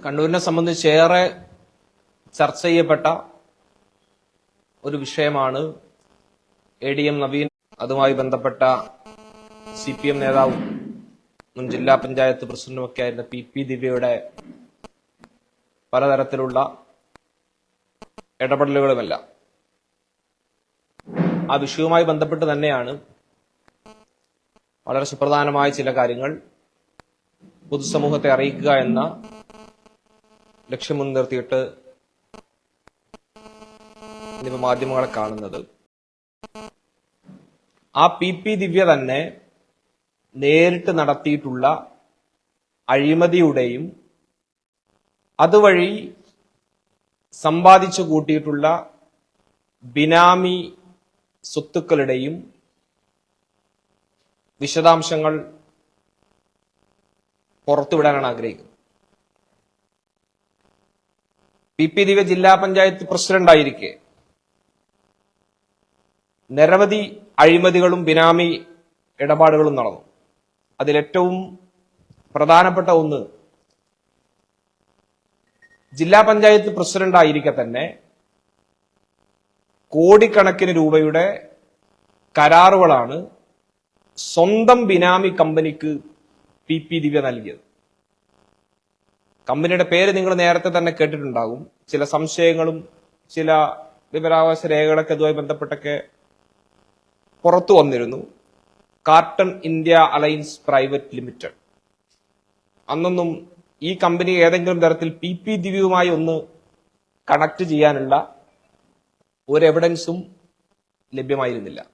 കണ്ണൂരിനെ സംബന്ധിച്ച് ഏറെ ചർച്ച ചെയ്യപ്പെട്ട ഒരു വിഷയമാണ് എ ഡി എം നവീൻ അതുമായി ബന്ധപ്പെട്ട സി പി എം നേതാവും മുൻ ജില്ലാ പഞ്ചായത്ത് പ്രസിഡന്റുമൊക്കെ ആയിരുന്ന പി പി ദിവ്യയുടെ പലതരത്തിലുള്ള ഇടപെടലുകളുമെല്ലാം. ആ വിഷയവുമായി ബന്ധപ്പെട്ട് തന്നെയാണ് വളരെ സുപ്രധാനമായ ചില കാര്യങ്ങൾ പൊതുസമൂഹത്തെ അറിയിക്കുക എന്ന ലക്ഷ്യം മുൻനിർത്തിയിട്ട് മാധ്യമങ്ങളെ കാണുന്നത്. ആ പി പി ദിവ്യ തന്നെ നേരിട്ട് നടത്തിയിട്ടുള്ള അഴിമതിയുടെയും അതുവഴി സമ്പാദിച്ചു കൂട്ടിയിട്ടുള്ള ബിനാമി സ്വത്തുക്കളുടെയും വിശദാംശങ്ങൾ പുറത്തുവിടാനാണ് ആഗ്രഹിക്കുന്നത്. പി പി ദിവ്യ ജില്ലാ പഞ്ചായത്ത് പ്രസിഡന്റായിരിക്കെ നിരവധി അഴിമതികളും ബിനാമി ഇടപാടുകളും നടന്നു. അതിലേറ്റവും പ്രധാനപ്പെട്ട ഒന്ന് ജില്ലാ പഞ്ചായത്ത് പ്രസിഡന്റായിരിക്കെ തന്നെ കോടിക്കണക്കിന് രൂപയുടെ കരാറുകളാണ് സ്വന്തം ബിനാമി കമ്പനിക്ക് പി പി ദിവ്യ നൽകിയത്. കമ്പനിയുടെ പേര് നിങ്ങൾ നേരത്തെ തന്നെ കേട്ടിട്ടുണ്ടാകും. ചില സംശയങ്ങളും ചില വിവരാവകാശ രേഖകളൊക്കെ ഇതുമായി ബന്ധപ്പെട്ടൊക്കെ പുറത്തു വന്നിരുന്നു. Carton India alliance private limited. അന്നൊന്നും ഈ കമ്പനി ഏതെങ്കിലും തരത്തിൽ പി പി ദിവ്യവുമായി ഒന്ന് കണക്ട് ചെയ്യാനുള്ള ഒരു എവിഡൻസും ലഭ്യമായിരുന്നില്ല.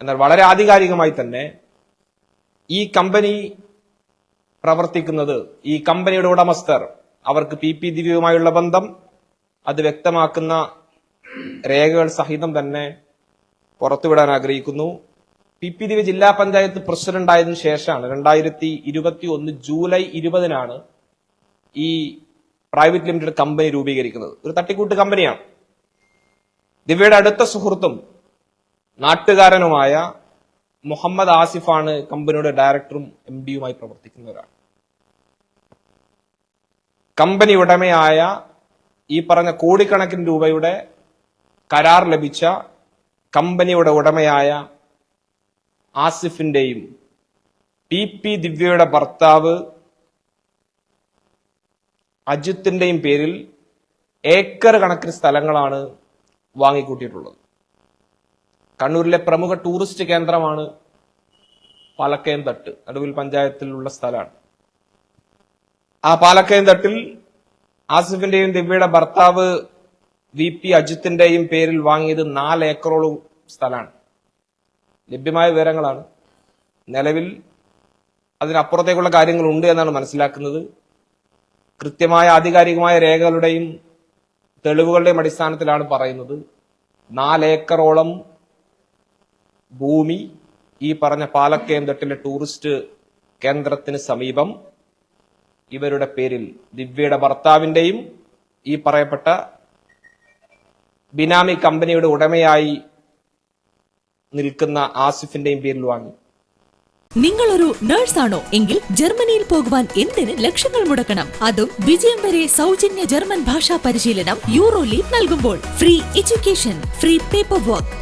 എന്നാൽ വളരെ ആധികാരികമായി തന്നെ ഈ കമ്പനി പ്രവർത്തിക്കുന്നത് ഈ കമ്പനിയുടെ ഉടമസ്ഥർ. അവർക്ക് പി പി ദിവ്യവുമായുള്ള ബന്ധം അത് വ്യക്തമാക്കുന്ന രേഖകൾ സഹിതം തന്നെ പുറത്തുവിടാൻ ആഗ്രഹിക്കുന്നു. പി പി ദിവ്യ ജില്ലാ പഞ്ചായത്ത് പ്രസിഡന്റ് ആയതിനു ശേഷമാണ് രണ്ടായിരത്തി ഇരുപത്തി ഒന്ന് ജൂലൈ ഇരുപതിനാണ് ഈ പ്രൈവറ്റ് ലിമിറ്റഡ് കമ്പനി രൂപീകരിക്കുന്നത്. ഒരു തട്ടിക്കൂട്ട് കമ്പനിയാണ്. ദിവ്യയുടെ അടുത്ത സുഹൃത്തും നാട്ടുകാരനുമായ മുഹമ്മദ് ആസിഫാണ് കമ്പനിയുടെ ഡയറക്ടറും എം ഡിയുമായി പ്രവർത്തിക്കുന്ന ഒരാൾ കമ്പനി ഉടമയായ ഈ പറഞ്ഞ കോടിക്കണക്കിന് രൂപയുടെ കരാർ ലഭിച്ച കമ്പനിയുടെ ഉടമയായ ആസിഫിന്റെയും പി പി ദിവ്യയുടെ ഭർത്താവ് അജിത്തിന്റെയും പേരിൽ ഏക്കർ കണക്കിന് സ്ഥലങ്ങളാണ് വാങ്ങിക്കൂട്ടിയിട്ടുള്ളത്. കണ്ണൂരിലെ പ്രമുഖ ടൂറിസ്റ്റ് കേന്ദ്രമാണ് പാലക്കയം തട്ട്. നടുവിൽ പഞ്ചായത്തിലുള്ള സ്ഥലമാണ്. ആ പാലക്കയം തട്ടിൽ ആസിഫിന്റെയും ദിവ്യയുടെ ഭർത്താവ് വി പി അജിത്തിന്റെയും പേരിൽ വാങ്ങിയത് നാല് ഏക്കറോളം സ്ഥലമാണ്. ലഭ്യമായ വിവരങ്ങളാണ്. നിലവിൽ അതിനപ്പുറത്തേക്കുള്ള കാര്യങ്ങളുണ്ട് എന്നാണ് മനസ്സിലാക്കുന്നത്. കൃത്യമായ ആധികാരികമായ രേഖകളുടെയും തെളിവുകളുടെയും അടിസ്ഥാനത്തിലാണ് പറയുന്നത്. നാലേക്കറോളം ഭൂമി ഈ പറഞ്ഞ പാലക്കയം തട്ടിലെ ടൂറിസ്റ്റ് കേന്ദ്രത്തിന് സമീപം. ഇവരുടെ പേരിൽ ദിവ്യയുടെ ഭർത്താവിന്റെയും ഈ പറയപ്പെട്ട ബിനാമി കമ്പനിയുടെ ഉടമയായി നിൽക്കുന്ന ആസിഫിന്റെയും പേരിൽ വാങ്ങി. നിങ്ങൾ നിങ്ങളൊരു ആണോ? എങ്കിൽ ജർമ്മനിയിൽ പോകുവാൻ എന്തിന് ലക്ഷങ്ങൾ മുടക്കണം? അതും വിജയം വരെ സൗജന്യ ജർമ്മൻ ഭാഷാ പരിശീലനം യൂറോ ലീഗ് നൽകുമ്പോൾ. Free education free paper work